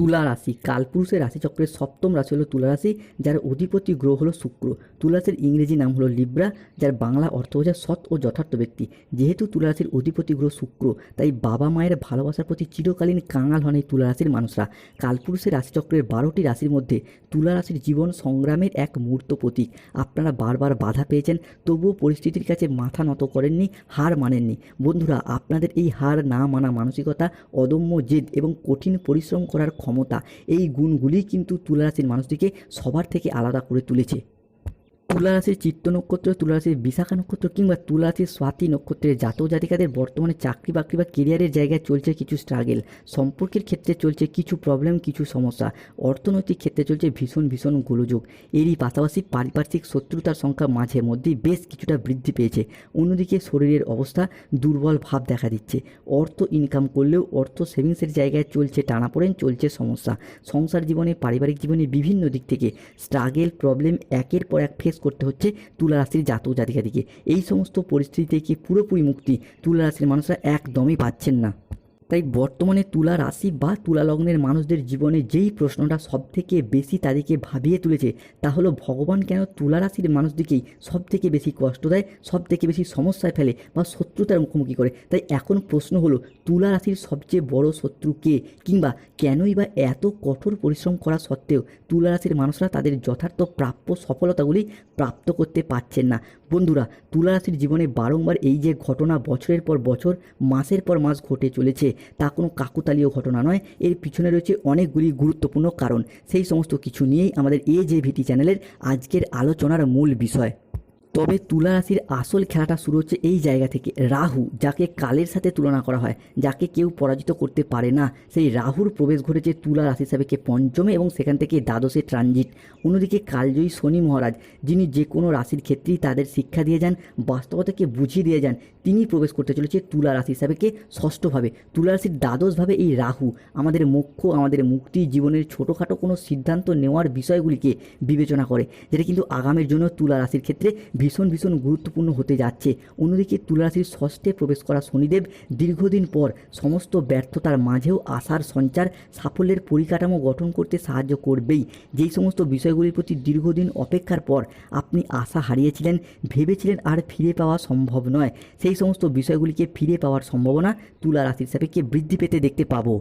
তুলা রাশি কালপুরুষের রাশিচক্রের সপ্তম রাশি হলো তুলা রাশি যার অধিপতি গ্রহ হলো শুক্র। তুলা রাশির ইংরেজি নাম হলো লিব্রা, যার বাংলা অর্থ হচ্ছে সৎ ও যথার্থ ব্যক্তি। যেহেতু তুলা রাশির অধিপতি গ্রহ শুক্র, তাই বাবা মায়ের ভালোবাসার প্রতি চিরকালীন কাঙাল হন এই তুলা রাশির মানুষরা কালপুরুষের রাশিচক্রের বারোটি রাশির মধ্যে তুলা রাশির জীবন সংগ্রামের এক মূর্ত প্রতীক। আপনারা বারবার বাধা পেয়েছেন, তবুও পরিস্থিতির কাছে মাথা নত করেননি, হার মানেননি। বন্ধুরা, আপনাদের এই হার না মানা মানসিকতা অদম্য জেদ এবং কঠিন পরিশ্রম করার ক্ষমতা এই গুণগুলি কিন্তু তুলা রাশির মানুষটিকে সবার থেকে আলাদা করে তুলেছে। তুলা রাশির চিত্ত নক্ষত্র তুলা রাশির বিশাখা নক্ষত্র কিংবা তুলা রাশির স্বাতি নক্ষত্রের জাতক জাতিকাদের বর্তমানে চাকরি বাকরি বা কেরিয়ারের জায়গায় চলছে কিছু স্ট্রাগেল সম্পর্কের ক্ষেত্রে চলছে কিছু প্রবলেম কিছু সমস্যা, অর্থনৈতিক ক্ষেত্রে চলছে ভীষণ ভীষণ গোলযোগ। এরই পাশাপাশি পারিপার্শ্বিক শত্রুতার সংখ্যা মাঝে মধ্যেই বেশ কিছুটা বৃদ্ধি পেয়েছে। অন্যদিকে শরীরের অবস্থা দুর্বল ভাব দেখা দিচ্ছে। অর্থ ইনকাম করলেও অর্থ সেভিংসের জায়গায় চলছে টানাপোড়েন চলছে সমস্যা। সংসার জীবনে, পারিবারিক জীবনে বিভিন্ন দিক থেকে স্ট্রাগেল প্রবলেম একের পর এক ফেস করতে হচ্ছে তুলা রাশির জাতক জাতিকাদিকে। এই সমস্ত পরিস্থিতি থেকে পুরোপুরি মুক্তি? তুলা রাশির মানুষরা একদমই পাচ্ছেন না। তাই বর্তমানে তুলা রাশি বা তুলা লগ্নের মানুষদের জীবনে যেই প্রশ্নটা সব থেকে বেশি তাদেরকে ভাবিয়ে তুলেছে, তা হলো ভগবান কেন তুলা রাশির মানুষদেরকেই সব থেকে বেশি কষ্ট দেয় সব থেকে বেশি সমস্যায় ফেলে বা শত্রুতার মুখোমুখি করে? তাই এখন প্রশ্ন হলো, তুলা রাশির সবচেয়ে বড় শত্রু কে? কিংবা কেনই বা এত কঠোর পরিশ্রম করা সত্ত্বেও তুলা রাশির মানুষরা তাদের যথার্থ প্রাপ্য সফলতাগুলি প্রাপ্ত করতে পারছেন না? বন্ধুরা, তুলা রাশির জীবনে বারংবার এই যে ঘটনা বছরের পর বছর, মাসের পর মাস ঘটে চলেছে। তা কোনো কাকুতালীয় ঘটনা নয়। এর পিছনে রয়েছে অনেকগুলি গুরুত্বপূর্ণ কারণ। সেই সমস্ত কিছু নিয়েই আমাদের এ জে ভিটি চ্যানেলের আজকের আলোচনার মূল বিষয়। তবে তুলা রাশির আসল খেলাটা শুরু হচ্ছে এই জায়গা থেকে, রাহু, যাকে কালের সাথে তুলনা করা হয়, যাকে কেউ পরাজিত করতে পারে না। সেই রাহুর প্রবেশ ঘটেছে তুলা রাশি সাবেকে পঞ্চমে এবং সেখান থেকে দ্বাদশে ট্রানজিট অন্যদিকে কালজয়ী শনি মহারাজ, যিনি যে কোনো রাশির ক্ষেত্রেই তাদের শিক্ষা দিয়ে যান, বাস্তবতাকে বুঝিয়ে দিয়ে যান, তিনি প্রবেশ করতে চলেছে তুলা রাশি হিসাবেকে ষষ্ঠভাবে। তুলা রাশির দ্বাদশভাবে এই রাহু আমাদের মোক্ষ, আমাদের মুক্তি জীবনের ছোটোখাটো কোনো সিদ্ধান্ত নেওয়ার বিষয়গুলিকে বিবেচনা করে, যেটা কিন্তু আগামের জন্য তুলা রাশির ক্ষেত্রে ভীষণ ভীষণ গুরুত্বপূর্ণ হতে যাচ্ছে। অন্যদিকে তুলারাশির ষষ্ঠে প্রবেশ করা শনিদেব দীর্ঘদিন পর সমস্ত ব্যর্থতার মাঝেও আশার সঞ্চার, সাফল্যের পরিকাঠামো গঠন করতে সাহায্য করবেই। যেই সমস্ত বিষয়গুলির প্রতি দীর্ঘদিন অপেক্ষার পর আপনি আশা হারিয়েছিলেন, ভেবেছিলেন আর ফিরে পাওয়া সম্ভব নয়। সেই সমস্ত বিষয়গুলিকে ফিরে পাওয়ার সম্ভাবনা তুলা রাশির সাপেক্ষে বৃদ্ধি পেতে দেখতে পাবো।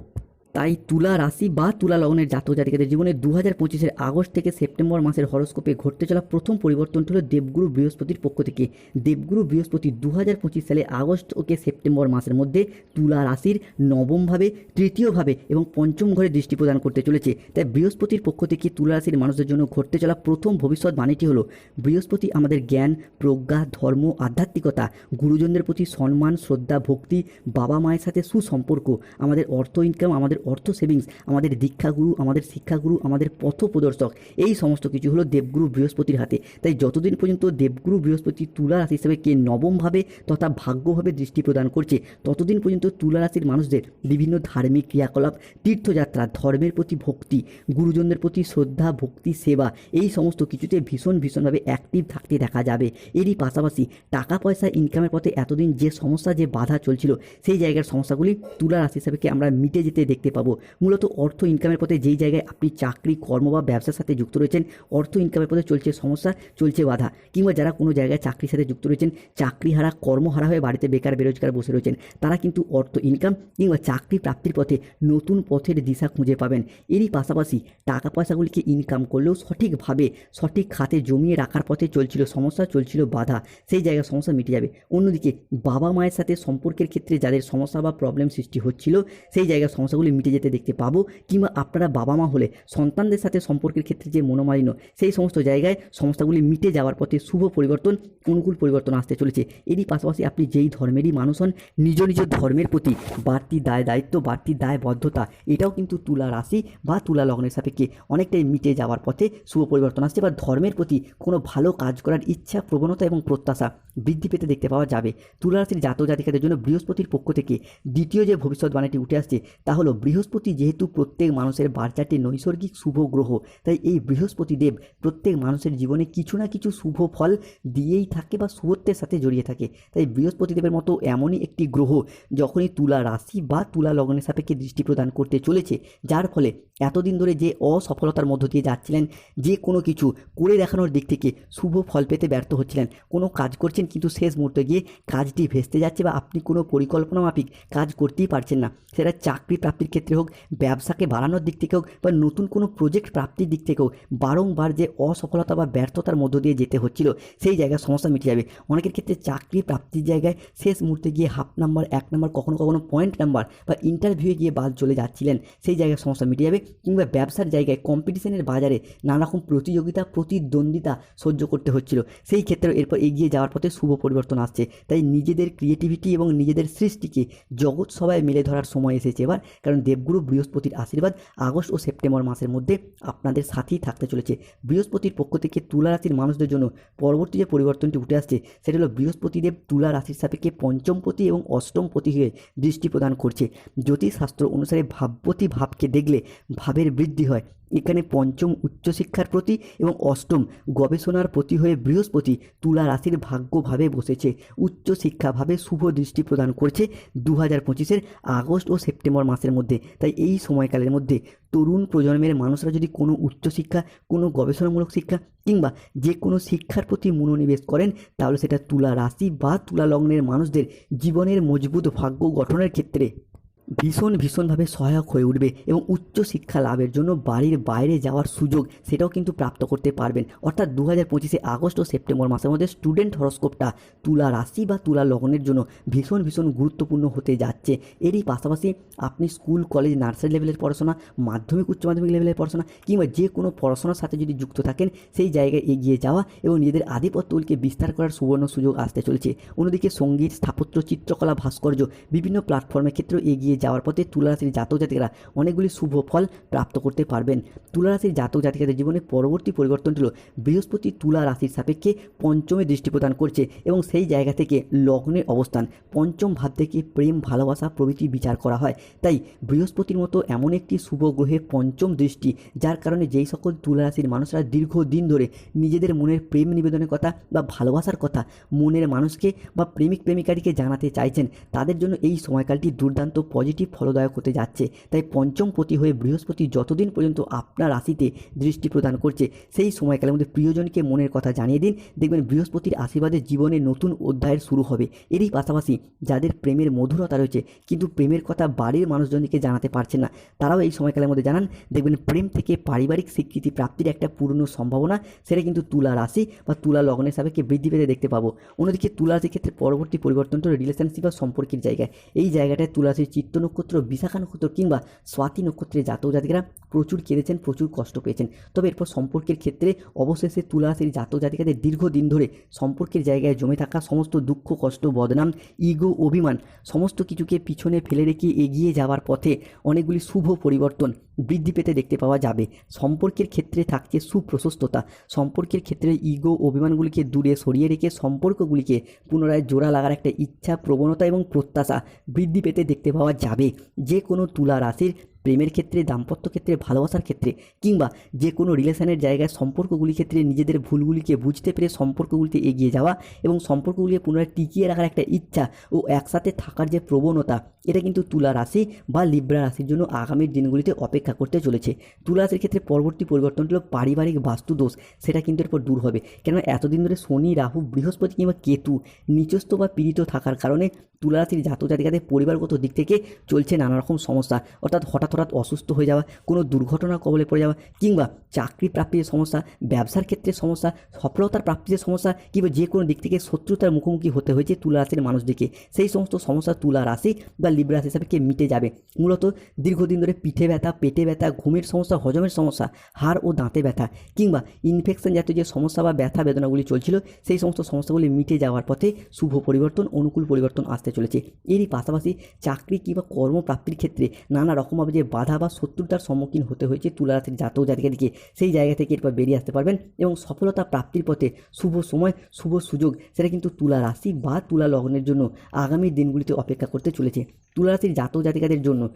তাই তুলা রাশি বা তুলা লগ্নের জাতক জাতিকাদের জীবনে দু হাজার পঁচিশের আগস্ট থেকে সেপ্টেম্বর মাসের হরস্কোপে ঘটতে চলা প্রথম পরিবর্তনটি হল দেবগুরু বৃহস্পতির পক্ষ থেকে। দেবগুরু বৃহস্পতি দু হাজার পঁচিশ সালে আগস্ট ওকে সেপ্টেম্বর মাসের মধ্যে তুলা রাশির নবমভাবে, তৃতীয়ভাবে এবং পঞ্চম ঘরে দৃষ্টি প্রদান করতে চলেছে। তাই বৃহস্পতির পক্ষ থেকে তুলা রাশির মানুষদের জন্য ঘটতে চলা প্রথম ভবিষ্যৎ বাণীটি হলো বৃহস্পতি আমাদের জ্ঞান, প্রজ্ঞা, ধর্ম, আধ্যাত্মিকতা, গুরুজনদের প্রতি সম্মান, শ্রদ্ধা, ভক্তি বাবা মায়ের সাথে সুসম্পর্ক, আমাদের অর্থ ইনকাম আমাদের অর্থ সেভিংস আমাদের দীক্ষাগুরু, আমাদের শিক্ষাগুরু, আমাদের পথ প্রদর্শক এই সমস্ত কিছু হলো দেবগুরু বৃহস্পতির হাতে। তাই যতদিন পর্যন্ত দেবগুরু বৃহস্পতি তুলা রাশি হিসেবে কে নবমভাবে তথা ভাগ্যভাবে দৃষ্টি প্রদান করছে, ততদিন পর্যন্ত তুলা রাশির মানুষদের বিভিন্ন ধার্মিক ক্রিয়াকলাপ, তীর্থযাত্রা, ধর্মের প্রতি ভক্তি, গুরুজনদের প্রতি শ্রদ্ধা, ভক্তি, সেবা, এই সমস্ত কিছুতে ভীষণ ভীষণভাবে অ্যাক্টিভ থাকতে দেখা যাবে। এরই পাশাপাশি টাকা পয়সা ইনকামের পথে এতদিন যে সমস্যা, যে বাধা চলছিল, সেই জায়গার সমস্যাগুলি তুলা রাশি হিসাবে আমরা মিটে যেতে দেখতে পাবো। মূলত অর্থ ইনকামের পথে যেই জায়গায় আপনি চাকরি, কর্ম বা ব্যবসার সাথে যুক্ত রয়েছেন, অর্থ ইনকামের পথে চলছে সমস্যা, চলছে বাধা। কিংবা যারা কোনো জায়গায় চাকরির সাথে যুক্ত রয়েছেন চাকরি হারা কর্মহারা হয়ে বাড়িতে বেকার, বেরোজগার বসে রয়েছেন, তারা কিন্তু অর্থ ইনকাম কিংবা চাকরি প্রাপ্তির পথে নতুন পথের দিশা খুঁজে পাবেন। এরই পাশাপাশি টাকা পয়সাগুলিকে ইনকাম করলেও সঠিকভাবে সঠিক খাতে জমিয়ে রাখার পথে চলছিল সমস্যা, চলছিল বাধা। সেই জায়গায় সমস্যা মিটে যাবে। অন্যদিকে বাবা মায়ের সাথে সম্পর্কের ক্ষেত্রে যাদের সমস্যা বা প্রবলেম সৃষ্টি হচ্ছিল, সেই জায়গায় সমস্যাগুলি মিটে যেতে দেখতে পাবো কিংবা আপনারা বাবা মা হলে সন্তানদের সাথে সম্পর্কের ক্ষেত্রে যে মনোমালিন্য, সেই সমস্ত জায়গায় সমস্যাগুলি মিটে যাওয়ার পথে শুভ পরিবর্তন, অনুকূল পরিবর্তন আসতে চলেছে। এরই পাশাপাশি আপনি যেই ধর্মেরই মানুষ হন, নিজ নিজ ধর্মের প্রতি বাড়তি দায় দায়িত্ব, বাড়তি দায়বদ্ধতা, এটাও কিন্তু তুলা রাশি বা তুলা লগ্নের সাপেক্ষে অনেকটাই মিটে যাওয়ার পথে শুভ পরিবর্তন আসছে বা ধর্মের প্রতি কোনো ভালো কাজ করার ইচ্ছা, প্রবণতা এবং প্রত্যাশা বৃদ্ধি পেতে দেখতে পাওয়া যাবে। তুলা রাশির জাতক জাতিকাদের জন্য বৃহস্পতির পক্ষ থেকে দ্বিতীয় যে ভবিষ্যৎবাণীটি উঠে আসছে তা হলো বৃহস্পতি যেহেতু প্রত্যেক মানুষের বার্চাটি নৈসর্গিক শুভ গ্রহ, তাই এই বৃহস্পতি দেব প্রত্যেক মানুষের জীবনে কিছু না কিছু শুভ ফল দিয়েই থাকে বা শুভত্বের সাথে জড়িয়ে থাকে। তাই বৃহস্পতি দেবের মতো এমনই একটি গ্রহ যখনই তুলা রাশি বা তুলা লগ্নের সাপেক্ষে দৃষ্টি প্রদান করতে চলেছে, যার ফলে এতদিন ধরে যে অসফলতার মধ্য দিয়ে যাচ্ছিলেন, যে কোনো কিছু করে দেখানোর দিক থেকে শুভ ফল পেতে ব্যর্থ হচ্ছিলেন। কোনো কাজ করছেন কিন্তু শেষ মুহূর্তে গিয়ে কাজটি ভেস্তে যাচ্ছে বা আপনি কোনো পরিকল্পনা মাফিক কাজ করতেই পারছেন না। সেটা চাকরি প্রাপ্তির ক্ষেত্রে হোক, ব্যবসাকে বাড়ানোর দিক থেকে হোক বা নতুন কোনো প্রজেক্ট প্রাপ্তির দিক থেকে হোক, বারংবার যে অসফলতা বা ব্যর্থতার মধ্য দিয়ে যেতে হচ্ছিল, সেই জায়গায় সমস্যা মিটে যাবে। অনেকের ক্ষেত্রে চাকরি প্রাপ্তির জায়গায় শেষ মুহূর্তে গিয়ে হাফ নাম্বার এক নাম্বার কখনো কখনো পয়েন্ট নাম্বার বা ইন্টারভিউয়ে গিয়ে বাদ চলে যাচ্ছিলেন, সেই জায়গায় সমস্যা মিটে যাবে কিংবা ব্যবসার জায়গায় কম্পিটিশনের বাজারে নানারকম প্রতিযোগিতা, প্রতিদ্বন্দ্বিতা সহ্য করতে হচ্ছিল। সেই ক্ষেত্রে এরপর এগিয়ে যাওয়ার পথে শুভ পরিবর্তন আসছে। তাই নিজেদের ক্রিয়েটিভিটি এবং নিজেদের সৃষ্টিকে জগৎ সবাই মিলে ধরার সময় এসেছে এবার, কারণ দেবগুরু বৃহস্পতির আশীর্বাদ আগস্ট ও সেপ্টেম্বর মাসের মধ্যে আপনাদের সাথেই থাকতে চলেছে। বৃহস্পতির পক্ষ থেকে তুলা রাশির মানুষদের জন্য পরবর্তী যে পরিবর্তনটি উঠে আসছে, সেটা হলো বৃহস্পতিদেব তুলা রাশির সাপেক্ষে পঞ্চমপতি এবং অষ্টমপতি হয়ে দৃষ্টি প্রদান করছে। জ্যোতিষশাস্ত্র অনুসারে ভাবপতি ভাবকে দেখলে ভাবের বৃদ্ধি হয়। এখানে পঞ্চম উচ্চশিক্ষার প্রতি এবং অষ্টম গবেষণার প্রতি হয়ে বৃহস্পতি তুলা রাশির ভাগ্যভাবে বসেছে। উচ্চশিক্ষাভাবে শুভ দৃষ্টি প্রদান করছে দু হাজার পঁচিশের আগস্ট ও সেপ্টেম্বর মাসের মধ্যে। তাই এই সময়কালের মধ্যে তরুণ প্রজন্মের মানুষরা যদি কোনো উচ্চশিক্ষা, কোনো গবেষণামূলক শিক্ষা কিংবা যে কোনো শিক্ষার প্রতি মনোনিবেশ করেন, তাহলে সেটা তুলা রাশি বা তুলা লগ্নের মানুষদের জীবনের মজবুত ভাগ্য গঠনের ক্ষেত্রে। ভীষণ ভীষণভাবে সহায়ক হয়ে উঠবে এবং উচ্চ শিক্ষা লাভের জন্য বাড়ির বাইরে যাওয়ার সুযোগ সেটাও কিন্তু প্রাপ্ত করতে পারবেন। অর্থাৎ দু হাজার পঁচিশে আগস্ট ও সেপ্টেম্বর মাসের মধ্যে স্টুডেন্ট হরস্কোপটা তুলা রাশি বা তুলা লগ্নের জন্য ভীষণ ভীষণ গুরুত্বপূর্ণ হতে যাচ্ছে। এরই পাশাপাশি আপনি স্কুল কলেজ নার্সারি লেভেলের পড়াশোনা, মাধ্যমিক, উচ্চ মাধ্যমিক লেভেলের পড়াশোনা কিংবা যে কোনো পড়াশোনার সাথে যদি যুক্ত থাকেন, সেই জায়গায় এগিয়ে যাওয়া এবং নিজেদের আধিপত্যকে বিস্তার করার সুবর্ণ সুযোগ আসতে চলেছে। অন্যদিকে সংগীত, স্থাপত্য, চিত্রকলা, ভাস্কর্য, বিভিন্ন প্ল্যাটফর্মের ক্ষেত্রেও এগিয়ে যাওয়ার পথে তুলারাশির জাতক জাতিকারা অনেকগুলি শুভ ফল প্রাপ্ত করতে পারবেন। তুলারাশির জাতক জাতিকাদের জীবনে পরবর্তী পরিবর্তনটি হলো বৃহস্পতি তুলা রাশির সাপেক্ষে পঞ্চমে দৃষ্টি প্রদান করছে এবং সেই জায়গা থেকে লগ্নের অবস্থান, পঞ্চম ভাব থেকে প্রেম, ভালোবাসা, প্রভৃতি বিচার করা হয়। তাই বৃহস্পতির মতো এমন একটি শুভ গ্রহের পঞ্চম দৃষ্টি, যার কারণে যেই সকল তুলা রাশির মানুষরা দীর্ঘদিন ধরে নিজেদের মনের প্রেম নিবেদনের কথা বা ভালোবাসার কথা মনের মানুষকে বা প্রেমিক প্রেমিকাটিকে জানাতে চাইছেন, তাদের জন্য এই সময়কালটি দুর্দান্ত পজিটিভ ফলদায়ক হতে যাচ্ছে। তাই পঞ্চম পতি হয়ে বৃহস্পতি যতদিন পর্যন্ত আপনার রাশিতে দৃষ্টি প্রদান করছে, সেই সময়কালের মধ্যে প্রিয়জনকে মনের কথা জানিয়ে দিন। দেখবেন বৃহস্পতির আশীর্বাদে জীবনে নতুন অধ্যায়ের শুরু হবে। এরই পাশাপাশি যাদের প্রেমের মধুরতা রয়েছে, কিন্তু প্রেমের কথা বাড়ির মানুষজনকে জানাতে পারছেন না, তারাও এই সময়কালের মধ্যে জানান, দেখবেন প্রেম থেকে পারিবারিক স্বীকৃতি প্রাপ্তির একটা পূর্ণ সম্ভাবনা, সেটা কিন্তু তুলা রাশি বা তুলা লগ্নের সাপেক্ষে বৃদ্ধি পেতে দেখতে পাবো। অন্যদিকে তুলা রাশির ক্ষেত্রে পরবর্তী পরিবর্তনটা রিলেশনশিপ বা সম্পর্কের জায়গায়। এই জায়গাটায় তুলা রাশির চিত্ত নক্ষত্র বিশাখা নক্ষত্র কিংবা স্বাতি নক্ষত্রের জাতক জাতিকারা প্রচুর কেঁদেছেন, প্রচুর কষ্ট পেয়েছেন। তবে এরপর সম্পর্কের ক্ষেত্রে অবশেষে তুলা রাশির জাতক জাতিকাদের দীর্ঘদিন ধরে সম্পর্কের জায়গায় জমে থাকা সমস্ত দুঃখ, কষ্ট, বদনাম, ইগো, অভিমান, সমস্ত কিছুকে পিছনে ফেলে রেখে এগিয়ে যাওয়ার পথে অনেকগুলি শুভ পরিবর্তন বৃদ্ধি পেতে দেখতে পাওয়া যাবে। সম্পর্কের ক্ষেত্রে থাকছে সুপ্রশস্ততা। সম্পর্কের ক্ষেত্রে ইগো, অভিমানগুলিকে দূরে সরিয়ে রেখে সম্পর্কগুলিকে পুনরায় জোড়া লাগার একটা ইচ্ছা, প্রবণতা এবং প্রত্যাশা বৃদ্ধি পেতে দেখতে পাওয়া যাবে। যে কোনো তুলা রাশির প্রেমের ক্ষেত্রে, দাম্পত্য ক্ষেত্রে, ভালোবাসার ক্ষেত্রে কিংবা যে কোনো রিলেশনের জায়গায় সম্পর্কগুলির ক্ষেত্রে নিজেদের ভুলগুলিকে বুঝতে পেরে সম্পর্কগুলিতে এগিয়ে যাওয়া এবং সম্পর্কগুলিকে পুনরায় টিকিয়ে রাখার একটা ইচ্ছা ও একসাথে থাকার যে প্রবণতা, এটা কিন্তু তুলা রাশি বা লিব্রা রাশির জন্য আগামীর দিনগুলিতে অপেক্ষা করতে চলেছে। তুলা রাশির ক্ষেত্রে পরবর্তী পরিবর্তনটি হলো পারিবারিক বাস্তু দোষ, সেটা কিন্তু এরপর দূর হবে। কেননা এতদিন ধরে শনি, রাহু, বৃহস্পতি কিংবা কেতু নিচস্থ বা পীড়িত থাকার কারণে তুলা রাশির জাতক জাতিকাদের পরিবারগত দিক থেকে চলছে নানা রকম সমস্যা। অর্থাৎ হঠাৎ হঠাৎ অসুস্থ হয়ে যাওয়া, কোনো দুর্ঘটনার কবলে পড়ে যাওয়া, কিংবা চাকরি প্রাপ্তির সমস্যা, ব্যবসার ক্ষেত্রে সমস্যা, সফলতার প্রাপ্তির সমস্যা, কিংবা যে কোনো দিক থেকে শত্রুতার মুখোমুখি হতে হয়েছে তুলা রাশির মানুষদেরকে সেই সমস্ত সমস্যা তুলা রাশি বা লিব্রা রাশি হিসাবে মিটে যাবে। মূলত দীর্ঘদিন ধরে পিঠে ব্যথা, পেটে ব্যথা, ঘুমের সমস্যা, হজমের সমস্যা, হাড় ও দাঁতে ব্যথা, কিংবা ইনফেকশন জাতীয় যে সমস্যা বা ব্যথা বেদনাগুলি চলছিল, সেই সমস্ত সমস্যাগুলি মিটে যাওয়ার পথে শুভ পরিবর্তন, অনুকূল পরিবর্তন আসতে চলেছে। এরই পাশাপাশি চাকরি কিংবা কর্মপ্রাপ্তির ক্ষেত্রে নানা রকমভাবে যে বাধা বা শত্রুতার সম্মুখীন হতে হয়েছে তুলা রাশির জাতক জাতিকাদিকে সেই জায়গা থেকে এরপর বেরিয়ে আসতে পারবেন এবং সফলতা প্রাপ্তির পথে শুভ সময়, শুভ সুযোগ, সেটা কিন্তু তুলা রাশি বা তুলা লগ্নের জন্য আগামী দিনগুলিতে অপেক্ষা করতে চলেছে। তুলারাশির জাতক জাতিকাদের জন্য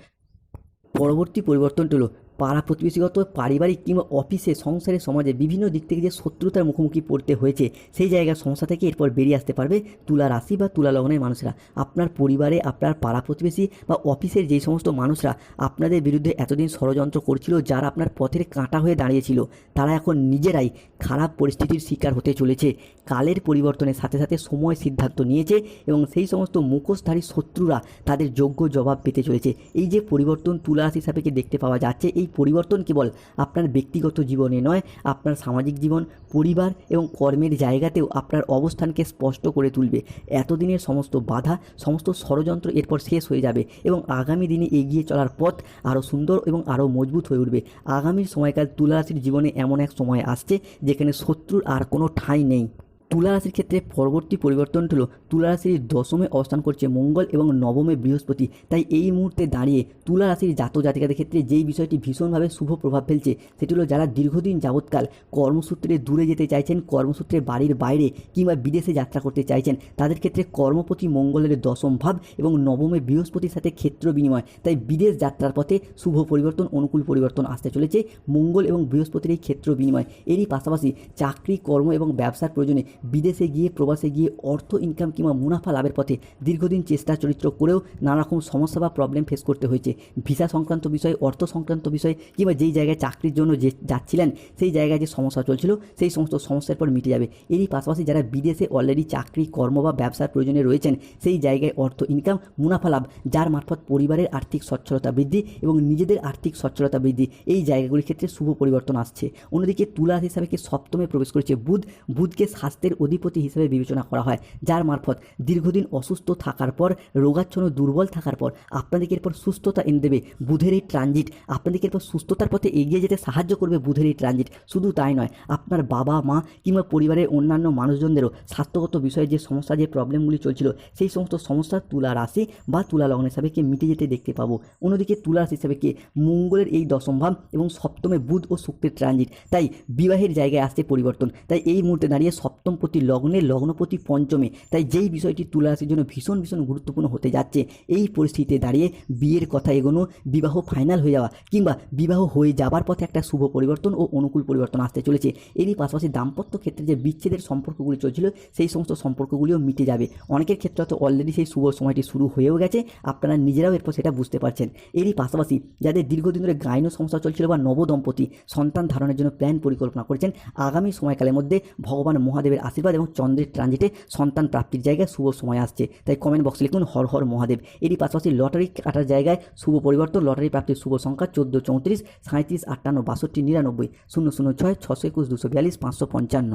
পরবর্তী পরিবর্তনটি হলো পাড়া প্রতিবেশীগত, পারিবারিক কিংবা অফিসে, সংসারে, সমাজে বিভিন্ন দিক থেকে যে শত্রুতার মুখোমুখি পড়তে হয়েছে, সেই জায়গার সমস্যা থেকে এরপর বেরিয়ে আসতে পারবে তুলা রাশি বা তুলা লগ্নের মানুষরা। আপনার পরিবারে, আপনার পাড়া প্রতিবেশী বা অফিসের যেই সমস্ত মানুষরা আপনাদের বিরুদ্ধে এতদিন ষড়যন্ত্র করছিল, যারা আপনার পথের কাঁটা হয়ে দাঁড়িয়েছিল, তারা এখন নিজেরাই খারাপ পরিস্থিতির শিকার হতে চলেছে। কালের পরিবর্তনের সাথে সাথে সময় সিদ্ধান্ত নিয়েছে এবং সেই সমস্ত মুখোশধারী শত্রুরা তাদের যোগ্য জবাব পেতে চলেছে। এই যে পরিবর্তন তুলা রাশি সাপেক্ষে দেখতে পাওয়া যাচ্ছে, এই পরিবর্তন কেবল আপনার ব্যক্তিগত জীবনে নয়, আপনার সামাজিক জীবন, পরিবার এবং কর্মের জায়গাতেও আপনার অবস্থানকে স্পষ্ট করে তুলবে। এতদিনের সমস্ত বাধা, সমস্ত ষড়যন্ত্র এরপর শেষ হয়ে যাবে এবং আগামী দিনে এগিয়ে চলার পথ আরও সুন্দর এবং আরও মজবুত হয়ে উঠবে। আগামী সময়কাল তুলা রাশির জীবনে এমন এক সময় আসছে যেখানে শত্রুর আর কোনো ঠাঁই নেই। তুলা রাশির ক্ষেত্রে পরবর্তী পরিবর্তন হলো, তুলা রাশির দশমে অবস্থান করছে মঙ্গল এবং নবমে বৃহস্পতি। তাই এই মুহূর্তে দাঁড়িয়ে তুলা রাশির জাত জাতিকাদের ক্ষেত্রে যেই বিষয়টি ভীষণভাবে শুভ প্রভাব ফেলছে, সেটি হলো যারা দীর্ঘদিন যাবৎকাল কর্মসূত্রে দূরে যেতে চাইছেন, কর্মসূত্রে বাড়ির বাইরে কিংবা বিদেশে যাত্রা করতে চাইছেন, তাদের ক্ষেত্রে কর্মপতি মঙ্গলের দশম ভাব এবং নবমে বৃহস্পতির সাথে ক্ষেত্র বিনিময়। তাই বিদেশ যাত্রার পথে শুভ পরিবর্তন, অনুকূল পরিবর্তন আসতে চলেছে। মঙ্গল এবং বৃহস্পতির এই ক্ষেত্র বিনিময়। এরই পাশাপাশি চাকরি, কর্ম এবং ব্যবসার প্রয়োজনে বিদেশে গিয়ে, প্রবাসে গিয়ে অর্থ ইনকাম কিংবা মুনাফা লাভের পথে দীর্ঘদিন চেষ্টা, চরিত্র করেও নানারকম সমস্যা বা প্রবলেম ফেস করতে হয়েছে। ভিসা সংক্রান্ত বিষয়, অর্থ সংক্রান্ত বিষয় কিংবা যেই জায়গায় চাকরির জন্য যে যাচ্ছিলেন, সেই জায়গায় যে সমস্যা চলছিল, সেই সমস্ত সমস্যার পর মিটে যাবে। এরই পাশাপাশি যারা বিদেশে অলরেডি চাকরি, কর্ম বা ব্যবসার প্রয়োজনে রয়েছেন, সেই জায়গায় অর্থ ইনকাম মুনাফা লাভ, যার মারফত পরিবারের আর্থিক সচ্ছলতা বৃদ্ধি এবং নিজেদের আর্থিক সচ্ছলতা বৃদ্ধি, এই জায়গাগুলির ক্ষেত্রে শুভ পরিবর্তন আসছে। অন্যদিকে তুলা হিসাবে সপ্তমে প্রবেশ করেছে বুধ। বুধকে স্বাস্থ্যের অধিপতি হিসেবে বিবেচনা করা হয়, যার মারফত দীর্ঘদিন অসুস্থ থাকার পর, রোগাচ্ছন্ন দুর্বল থাকার পর আপনাদেরকে এরপর সুস্থতা এনে দেবে বুধের এই ট্রানজিট। আপনাদেরকে এরপর সুস্থতার পথে এগিয়ে যেতে সাহায্য করবে বুধের এই ট্রানজিট। শুধু তাই নয়, আপনার বাবা, মা কিংবা পরিবারের অন্যান্য মানুষজনদেরও স্বাস্থ্যগত বিষয়ে যে সমস্যা, যে প্রবলেমগুলি চলছিল, সেই সমস্ত সমস্যা তুলা রাশি বা তুলা লগ্ন হিসাবেকে মিটে যেতে দেখতে পাবো। অন্যদিকে তুলা রাশি হিসাবেকে মঙ্গলের এই দশম ভাব এবং সপ্তমে বুধ ও শুক্রের ট্রানজিট। তাই বিবাহের জায়গায় আসছে পরিবর্তন। তাই এই মুহূর্তে দাঁড়িয়ে সপ্তম প্রতি লগ্নে লগ্নপতি পঞ্চমে। তাই যেই বিষয়টি তুলা রাশির জন্য ভীষণ ভীষণ গুরুত্বপূর্ণ হতে যাচ্ছে, এই পরিস্থিতিতে দাঁড়িয়ে বিয়ের কথা এগোনো, বিবাহ ফাইনাল হয়ে যাওয়া কিংবা বিবাহ হয়ে যাবার পথে একটা শুভ পরিবর্তন ও অনুকূল পরিবর্তন আসতে চলেছে। এরই পাশাপাশি দাম্পত্য ক্ষেত্রে যে বিচ্ছেদের সম্পর্কগুলি চলছিল, সেই সমস্ত সম্পর্কগুলিও মিটে যাবে। অনেকের ক্ষেত্রে হয়তো অলরেডি সেই শুভ সময়টি শুরু হয়েও গেছে, আপনারা নিজেরাও এরপর সেটা বুঝতে পারছেন। এরই পাশাপাশি যাদের দীর্ঘদিন ধরে গাইনো সমস্যা চলছিল বা নবদম্পতি সন্তান ধারণের জন্য প্ল্যান পরিকল্পনা করেছেন, আগামী সময়কালের মধ্যে ভগবান মহাদেবের আশীর্বাদ এবং চন্দ্রের ট্রানজিটে সন্তান প্রাপ্তির জায়গায় শুভ সময় আসছে। তাই কমেন্ট বক্সে লিখুন, হর হর মহাদেব। এরই পাশাপাশি লটারি কাটার জায়গায় শুভ পরিবর্তন, লটারি প্রাপ্তির শুভ সংখ্যা চোদ্দ চৌত্রিশ সাঁত্রিশ আটান্ন, বাষট্টি, নিরানব্বই, শূন্য শূন্য ছয়, ছশো একুশ, দুশো বিয়াল্লিশ, পাঁচশো পঞ্চান্ন।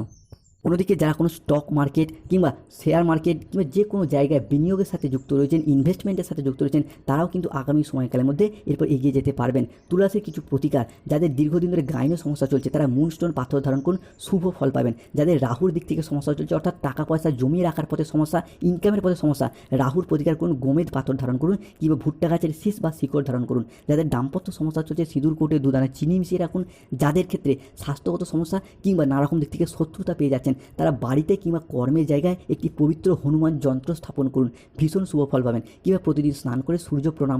অন্যদিকে যারা কোনো স্টক মার্কেট কিংবা শেয়ার মার্কেট কিংবা যে কোনো জায়গায় বিনিয়োগের সাথে যুক্ত রয়েছেন ইনভেস্টমেন্টের সাথে যুক্ত রয়েছেন, তারাও কিন্তু আগামী সময়কালের মধ্যে এরপর এগিয়ে যেতে পারবেন। তুলাসের কিছু প্রতিকার, যাদের দীর্ঘদিন ধরে গাইনো সমস্যা চলছে, তারা মুনস্টোন পাথর ধারণ করুন, শুভ ফল পাবেন। যাদের রাহুর দিক থেকে সমস্যা চলছে, অর্থাৎ টাকা পয়সা জমিয়ে রাখার পথে সমস্যা ইনকামের পথে সমস্যা, রাহুর প্রতিকার করুন, গোমেদ পাথর ধারণ করুন কিংবা ভুট্টা গাছের শীষ বা শিকড় ধারণ করুন। যাদের দাম্পত্য সমস্যা চলছে, সিঁদুর কোটে দুদানা, চিনি মিশিয়ে রাখুন। যাদের ক্ষেত্রে স্বাস্থ্যগত সমস্যা কিংবা নানা রকম দিক থেকে শত্রুতা পেয়ে যাচ্ছেন তারা বাড়িতে কিংবা কর্মের জায়গায় একটি পবিত্র হনুমান যন্ত্র স্থাপন করুন। ভীষণ শুভ ফল পাবেন। কিংবা প্রতিদিন স্নান করে সূর্য প্রণাম